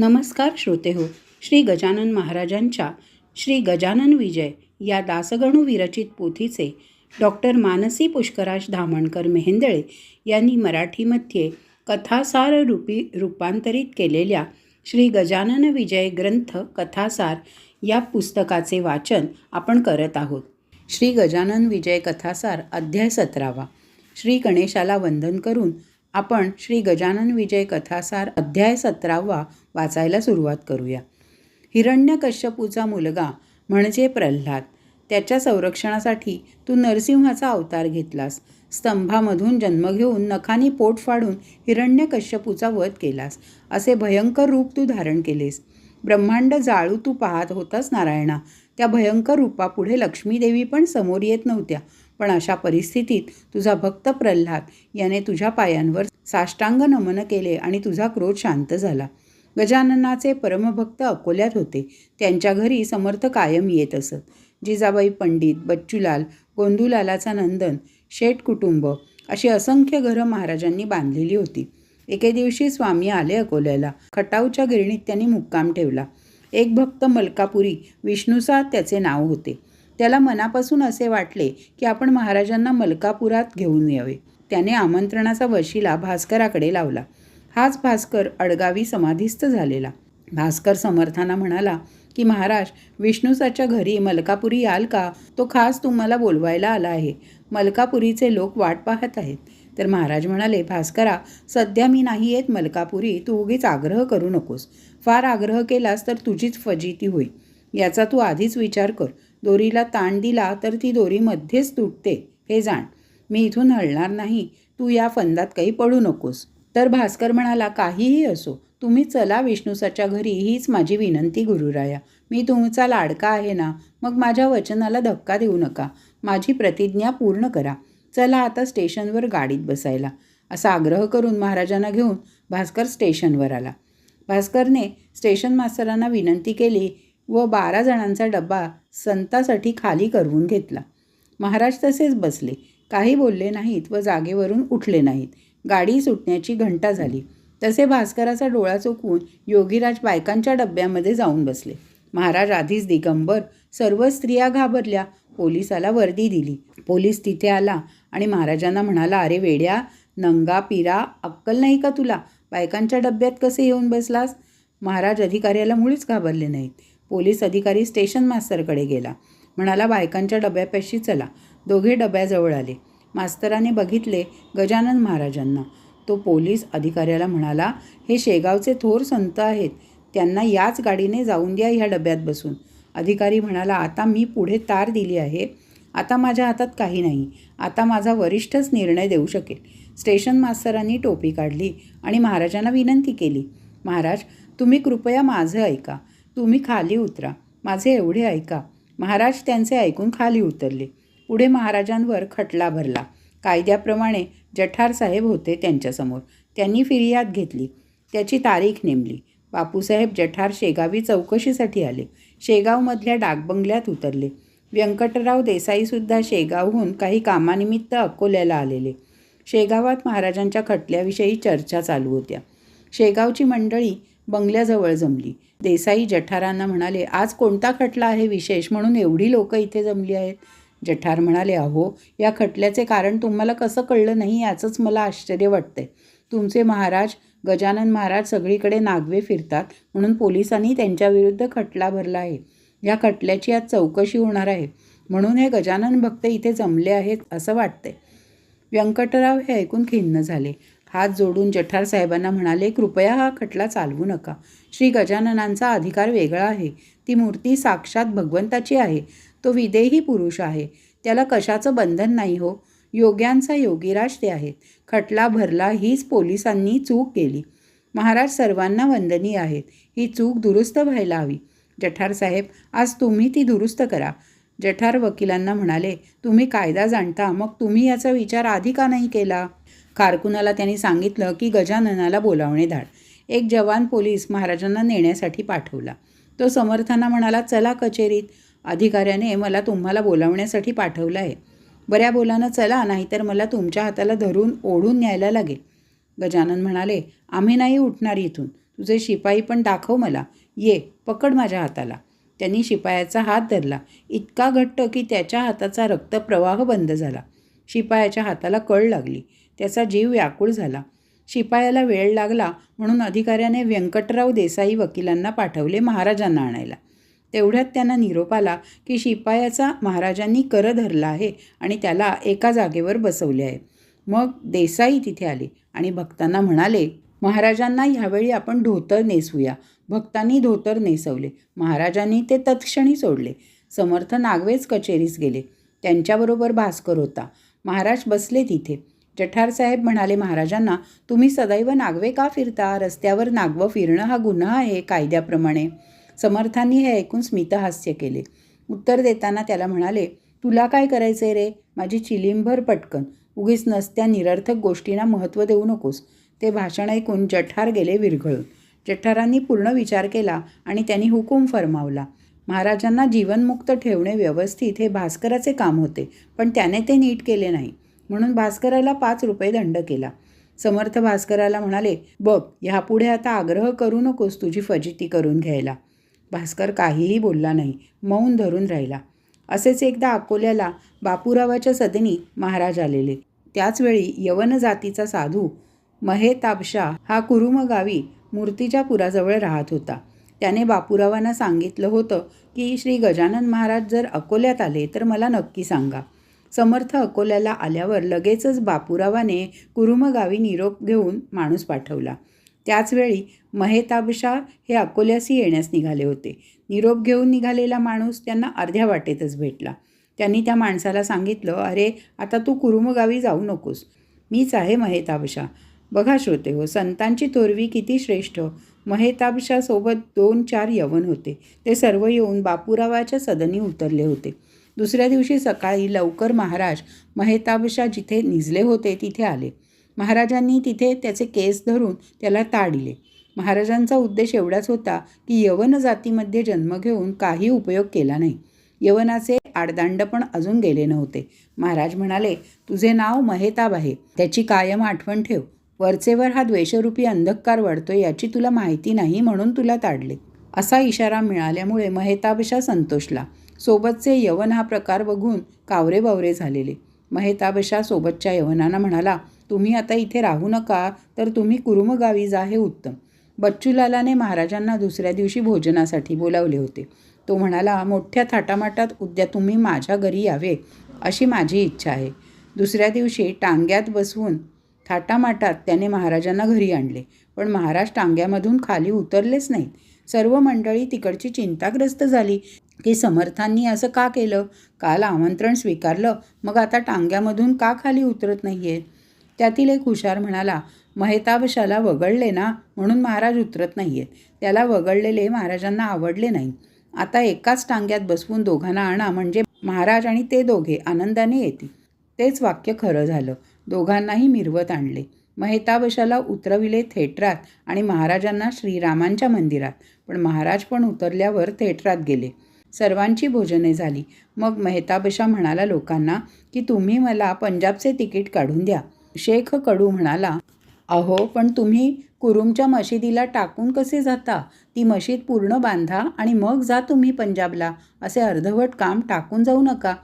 नमस्कार श्रोते हो श्री गजानन महाराजांच्या श्री गजानन विजय या दासगणू विरचित पोथीचे डॉक्टर मानसी पुष्कराज धामणकर मेहेंदळे यांनी मराठीमध्ये कथासार रूपी रूपांतरित केलेल्या श्री गजानन विजय ग्रंथ कथासार या पुस्तकाचे वाचन आपण करत आहोत. श्री गजानन विजय कथासार अध्याय सतरावा. श्री गणेशाला वंदन करून आपण श्री गजानन विजय कथासार अध्याय सतरावा वाचायला सुरुवात करूया. हिरण्यकश्यपूचा मुलगा म्हणजे प्रल्हाद. त्याच्या संरक्षणासाठी तू नरसिंहाचा अवतार घेतलास. स्तंभामधून जन्म घेऊन नखानी पोट फाडून हिरण्यकश्यपूचा वध केलास. असे भयंकर रूप तू धारण केलेस. ब्रह्मांड जाळू तू पाहत होतास नारायणा. त्या भयंकर रूपापुढे लक्ष्मीदेवी पण समोर येत नव्हत्या. पण अशा परिस्थितीत तुझा भक्त प्रल्हाद याने तुझ्या पायांवर साष्टांग नमन केले आणि तुझा क्रोध शांत झाला. गजाननाचे परमभक्त अकोल्यात होते. त्यांच्या घरी समर्थ कायम येत असत. जिजाबाई पंडित बच्चूलाल गोंदूलालाचा नंदन शेठ कुटुंब अशी असंख्य घरं महाराजांनी बांधलेली होती. एके दिवशी स्वामी आले अकोल्याला. खटावच्या गिरणीत त्यांनी मुक्काम ठेवला. एक भक्त मलकापुरी विष्णुसा त्याचे नाव होते. त्याला मनापासून असे वाटले की आपण महाराजांना मलकापुरात घेऊन यावे. त्याने आमंत्रणाचा वशिला भास्कराकडे लावला. हाच भास्कर अडगावी समाधीस्थ झालेला. भास्कर समर्थांना म्हणाला की महाराज विष्णूसाच्या घरी मलकापुरी याल का? तो खास तुम्हाला बोलवायला आला आहे. मलकापुरीचे लोक वाट पाहत आहेत. तर महाराज म्हणाले भास्करा सध्या मी नाही येत मलकापुरी तू उगीच आग्रह करू नकोस. फार आग्रह केलास तर तुझीच फजिती होईल. याचा तू आधीच विचार कर. दोरीला ताण दिला तर ती दोरी मध्येच तुटते हे जाण. मी इथून हलणार नाही. तू या फंदात काही पडू नकोस. तर भास्कर म्हणाला काहीही असो. तुम्ही चला विष्णूसाच्या घरी. हीच माझी विनंती गुरुराया. मी तुमचा लाडका आहे ना? मग माझ्या वचनाला धक्का देऊ नका. माझी प्रतिज्ञा पूर्ण करा. चला आता स्टेशनवर गाडीत बसायला. असा आग्रह करून महाराजांना घेऊन भास्कर स्टेशनवर आला. भास्करने स्टेशन मास्तरांना विनंती केली व बारा जणांचा डब्बा संतासाठी खाली करवून घेतला. महाराज तसेच बसले. काही बोलले नाहीत व जागेवरून उठले नाहीत. गाडी सुटण्याची घंटा झाली. तसे भास्कराचा डोळा चुकवून योगीराज बायकांच्या डब्यामध्ये जाऊन बसले. महाराज आधीच दिगंबर सर्व स्त्रिया घाबरल्या. पोलिसाला वर्दी दिली. पोलीस तिथे आला आणि महाराजांना म्हणाला अरे वेड्या नंगा पिरा अक्कल नाही का तुला? बायकांच्या डब्यात कसे येऊन बसलास? महाराज अधिकाऱ्याला मुळीच घाबरले नाहीत. पोलीस अधिकारी स्टेशन मास्तरकडे गेला. म्हणाला बायकांच्या डब्यापाशी चला. दोघे डब्याजवळ आले. मास्तराने बघितले गजानन महाराजांना. तो पोलीस अधिकाऱ्याला म्हणाला हे शेगावचे थोर संत आहेत. त्यांना याच गाडीने जाऊन द्या ह्या डब्यात बसून. अधिकारी म्हणाला आता मी पुढे तार दिली आहे. आता माझ्या हातात काही नाही. आता माझा वरिष्ठच निर्णय देऊ शकेल. स्टेशन मास्तरांनी टोपी काढली आणि महाराजांना विनंती केली महाराज तुम्ही कृपया माझं ऐका. तुम्ही खाली उतरा. माझे एवढे ऐका. महाराज त्यांचे ऐकून खाली उतरले. पुढे महाराजांवर खटला भरला. कायद्याप्रमाणे जठार साहेब होते त्यांच्यासमोर. त्यांनी फिर्याद घेतली. त्याची तारीख नेमली. बापूसाहेब जठार शेगावी चौकशीसाठी आले. शेगावमधल्या डाकबंगल्यात उतरले. व्यंकटराव देसाईसुद्धा शेगावहून काही कामानिमित्त अकोल्याला आलेले. शेगावात महाराजांच्या खटल्याविषयी चर्चा चालू होत्या. शेगावची मंडळी बंगल्याजवळ जमली. देसाई जठारांना म्हणाले आज कोणता खटला आहे विशेष म्हणून एवढी लोकं इथे जमली आहेत. जठार म्हणाले अहो या खटल्याचे कारण तुम्हाला कसं कळलं नाही याचंच मला आश्चर्य वाटतंय. तुमचे महाराज गजानन महाराज सगळीकडे नागवे फिरतात म्हणून पोलिसांनी त्यांच्याविरुद्ध खटला भरला आहे. या खटल्याची आज चौकशी होणार आहे. म्हणून हे गजानन भक्त इथे जमले आहेत असं वाटतंय. व्यंकटराव हे ऐकून खिन्न झाले. हात जोडून जठार साहेबांना म्हणाले कृपया हा खटला चालवू नका. श्री गजाननांचा अधिकार वेगळा आहे. ती मूर्ती साक्षात भगवंताची आहे. तो विदेही पुरुष आहे. त्याला कशाचं बंधन नाही हो? योग्यांचा योगीराज ते आहेत. खटला भरला हीच पोलिसांनी चूक केली. महाराज सर्वांना वंदनीय आहेत. ही चूक दुरुस्त व्हायला हवी. जठार साहेब आज तुम्ही ती दुरुस्त करा. जठार वकिलांना म्हणाले तुम्ही कायदा जाणता. मग तुम्ही याचा विचार आधी का नाही केला? कारकुनाला त्यांनी सांगितलं की गजाननाला बोलावणे धाड. एक जवान पोलीस महाराजांना नेण्यासाठी पाठवला. तो समर्थांना म्हणाला चला कचेरीत. अधिकाऱ्याने मला तुम्हाला बोलावण्यासाठी पाठवलं आहे. बऱ्या बोलानं चला नाहीतर मला तुमच्या हाताला धरून ओढून न्यायला लागेल. गजानन म्हणाले आम्ही नाही उठणार इथून. तुझे शिपाई पण दाखव मला. ये पकड माझ्या हाताला. त्यांनी शिपायाचा हात धरला. इतका घट्ट की त्याच्या हाताचा रक्तप्रवाह बंद झाला. शिपायाच्या हाताला कळ लागली. त्याचा जीव व्याकुळ झाला. शिपायाला वेळ लागला म्हणून अधिकाऱ्याने व्यंकटराव देसाई वकिलांना पाठवले महाराजांना आणायला. तेवढ्यात त्यांना निरोप आला की शिपायाचा महाराजांनी कर धरला आहे आणि त्याला एका जागेवर बसवले आहे. मग देसाई तिथे आले आणि भक्तांना म्हणाले महाराजांना ह्यावेळी आपण धोतर नेसूया. भक्तांनी धोतर नेसवले. महाराजांनी ते तत्क्षणी सोडले. समर्थ नागवेच कचेरीस गेले. त्यांच्याबरोबर भास्कर होता. महाराज बसले तिथे. जठार साहेब म्हणाले महाराजांना तुम्ही सदैव नागवे का फिरता? रस्त्यावर नागवं फिरणं हा गुन्हा आहे कायद्याप्रमाणे. समर्थांनी हे ऐकून स्मितहास्य केले. उत्तर देताना त्याला म्हणाले तुला काय करायचं आहे रे? माझी चिलिंभर पटकन. उगीच नसत्या निरर्थक गोष्टींना महत्त्व देऊ नकोस. ते भाषण ऐकून जठार गेले विरघळून. जठारांनी पूर्ण विचार केला आणि त्यांनी हुकूम फरमावला. महाराजांना जीवनमुक्त ठेवणे व्यवस्थित हे भास्कराचे काम होते पण त्याने ते नीट केले नाही. म्हणून भास्कराला पाच रुपये दंड केला. समर्थ भास्कराला म्हणाले बघ ह्यापुढे आता आग्रह करू नकोस तुझी फजिती करून घ्यायला. भास्कर काहीही बोलला नाही मौन धरून राहिला. असेच एकदा अकोल्याला बापूरावाच्या सदनी महाराज आलेले. त्याचवेळी यवन जातीचा साधू महेताबशा हा कुरुम गावी मूर्तीच्या पुराजवळ राहत होता. त्याने बापूरावांना सांगितलं होतं की श्री गजानन महाराज जर अकोल्यात आले तर मला नक्की सांगा. समर्थ अकोल्याला आल्यावर लगेचच बापूरावाने कुरुमगावी निरोप घेऊन माणूस पाठवला. त्याचवेळी महेताबशा हे अकोल्यासी येण्यास निघाले होते. निरोप घेऊन निघालेला माणूस त्यांना अर्ध्या वाटेतच भेटला. त्यांनी त्या माणसाला सांगितलं अरे आता तू कुरुमगावी जाऊ नकोस. मीच आहे महेताबशा. बघा श्रोते हो संतांची थोरवी किती श्रेष्ठ. महेताबशासोबत दोन चार यवन होते. ते सर्व येऊन बापूरावाच्या सदनी उतरले होते. दुसऱ्या दिवशी सकाळी लवकर महाराज महेताबशा जिथे निजले होते तिथे आले. महाराजांनी तिथे त्याचे केस धरून त्याला ताडिले. महाराजांचा उद्देश एवढाच होता की यवन जातीमध्ये जन्म घेऊन काही उपयोग केला नाही. यवनाचे आडदांड पण अजून गेले नव्हते. महाराज म्हणाले तुझे नाव महेताब आहे. त्याची कायम आठवण ठेव. वरचेवर हा द्वेषरूपी अंधकार वाढतोय याची तुला माहिती नाही म्हणून तुला ताडले. असा इशारा मिळाल्यामुळे महेताबशा संतोषला. सोबतचे यवन हा प्रकार बघून कावरे बावरे झालेले. महेताबशा सोबतच्या यवनांना म्हणाला तुम्ही आता इथे राहू नका तर तुम्ही कुरुमगावी जा हे उत्तम. बच्चूलालाने महाराजांना दुसऱ्या दिवशी भोजनासाठी बोलावले होते. तो म्हणाला मोठ्या थाटामाटात उद्या तुम्ही माझ्या घरी यावे अशी माझी इच्छा आहे. दुसऱ्या दिवशी टांग्यात बसवून थाटामाटात त्याने महाराजांना घरी आणले. पण महाराज टांग्यामधून खाली उतरलेच नाहीत. सर्व मंडळी तिकडची चिंताग्रस्त झाली. की समर्थांनी असं का केलं? काल आमंत्रण स्वीकारलं. मग आता टांग्यामधून का खाली उतरत नाही आहे त्यातील एक हुशार म्हणाला महेताबशाला वगळले ना म्हणून महाराज उतरत नाही आहेत त्याला वगळलेले महाराजांना आवडले नाही. आता एकाच टांग्यात बसवून दोघांना आणा म्हणजे महाराज आणि ते दोघे आनंदाने येतील. तेच वाक्य खरं झालं. दोघांनाही मिरवत आणले. महेताबशाला उतरविले थेटरात आणि महाराजांना श्रीरामांच्या मंदिरात. पण महाराज पण उतरल्यावर थेटरात गेले. सर्वांची भोजने झाली. मग मेहताबशा म्हणाला लोकांना की तुम्ही मला पंजाबचे तिकीट काढून द्या. शेख कडू म्हणाला अहो पण तुम्ही कुरुमच्या मशिदीला टाकून कसे जाता? ती मशीद पूर्ण बांधा आणि मग जा तुम्ही पंजाबला. असे अर्धवट काम टाकून जाऊ नका.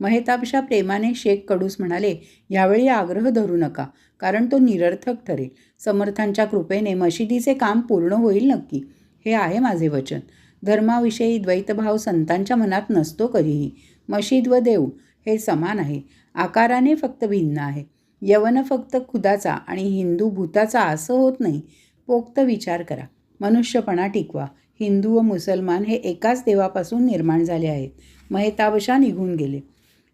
महेताबशा प्रेमाने शेख कडूस म्हणाले यावेळी आग्रह धरू नका कारण तो निरर्थक ठरेल. समर्थांच्या कृपेने मशिदीचे काम पूर्ण होईल नक्की. हे आहे माझे वचन. धर्माविषयी द्वैतभाव संतांच्या मनात नसतो कधीही. मशीद व देव हे समान आहे. आकाराने फक्त भिन्न आहे. यवन फक्त खुदाचा आणि हिंदू भूताचा असं होत नाही. पोक्त विचार करा. मनुष्यपणा टिकवा. हिंदू व मुसलमान हे एकाच देवापासून निर्माण झाले आहेत. महेताबशा निघून गेले.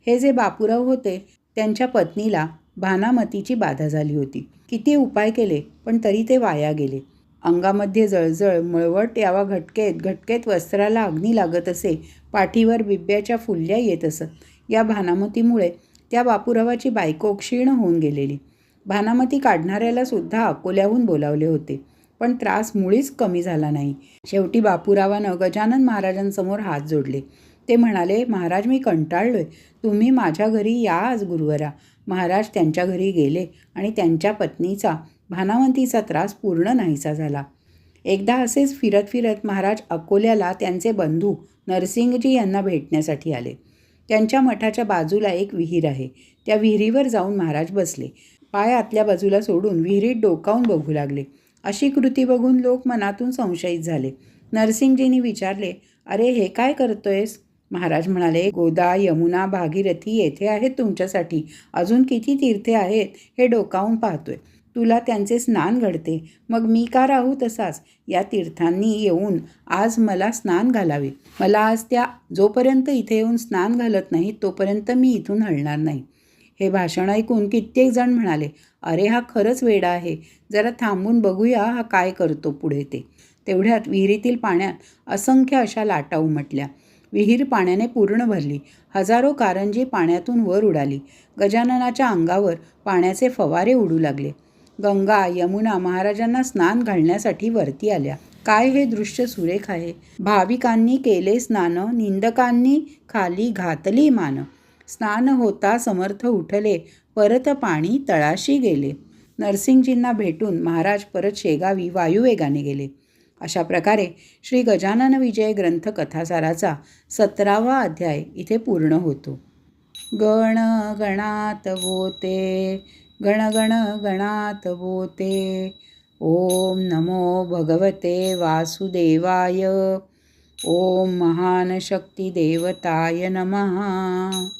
हे जे बापूराव होते त्यांच्या पत्नीला भानामतीची बाधा झाली होती. किती उपाय केले पण तरी ते वाया गेले. अंगामध्ये जळजळ मळवट यावा घटकेत घटकेत वस्त्राला अग्नी लागत असे पाठीवर बिब्याच्या फुल्या येत असत. या भानामतीमुळे त्या बापूरावाची बायको क्षीण होऊन गेलेली. भानामती काढणाऱ्याला सुद्धा अकोल्याहून बोलावले होते पण त्रास मुळीच कमी झाला नाही. शेवटी बापूरावानं गजानन महाराजांसमोर हात जोडले. ते म्हणाले महाराज मी कंटाळलोय. तुम्ही माझ्या घरी या आज गुरुवरा. महाराज त्यांच्या घरी गेले आणि त्यांच्या पत्नीचा भानावंतीचा त्रास पूर्ण नाहीसा झाला. एकदा असेच फिरत फिरत महाराज अकोल्याला त्यांचे बंधू नरसिंगजी यांना भेटण्यासाठी आले. त्यांच्या मठाच्या बाजूला एक विहीर आहे. त्या विहिरीवर जाऊन महाराज बसले. पाय आतल्या बाजूला सोडून विहिरीत डोकावून बघू लागले. अशी कृती बघून लोक मनातून संशयित झाले. नरसिंगजींनी विचारले अरे हे काय करतोयस? महाराज म्हणाले गोदा यमुना भागीरथी येथे आहेत तुमच्यासाठी. अजून किती तीर्थे आहेत हे डोकावून पाहतोय. तुला त्यांचे स्नान घडते. मग मी का राहू तसाच? या तीर्थांनी येऊन आज मला स्नान घालावे. मला आज त्या जोपर्यंत इथे येऊन स्नान घालत नाही तोपर्यंत मी इथून हलणार नाही. हे भाषण ऐकून कित्येक जण म्हणाले अरे हा खरंच वेडा आहे. जरा थांबून बघूया हा काय करतो पुढे ते. तेवढ्यात विहिरीतील पाण्यात असंख्य अशा लाटा उमटल्या. विहीर पाण्याने पूर्ण भरली. हजारो कारंजी पाण्यातून वर उडाली. गजाननाच्या अंगावर पाण्याचे फवारे उडू लागले. गंगा यमुना महाराजांना स्नान घालण्यासाठी वरती आल्या. काय हे दृश्य सुरेख आहे? भाविकांनी केले स्नान निंदकांनी खाली घातली मान. स्नान होता समर्थ उठले परत पाणी तळाशी गेले. नरसिंगजींना भेटून महाराज परत शेगावी वायुवेगाने गेले. अशा प्रकारे श्री गजानन विजय ग्रंथ कथासाराचा सतरावा अध्याय इथे पूर्ण होतो. गण गणात वोते गणगण गणात बोते. ओम नमो भगवते वासुदेवाय. ओम महान शक्ती देवताय नमः.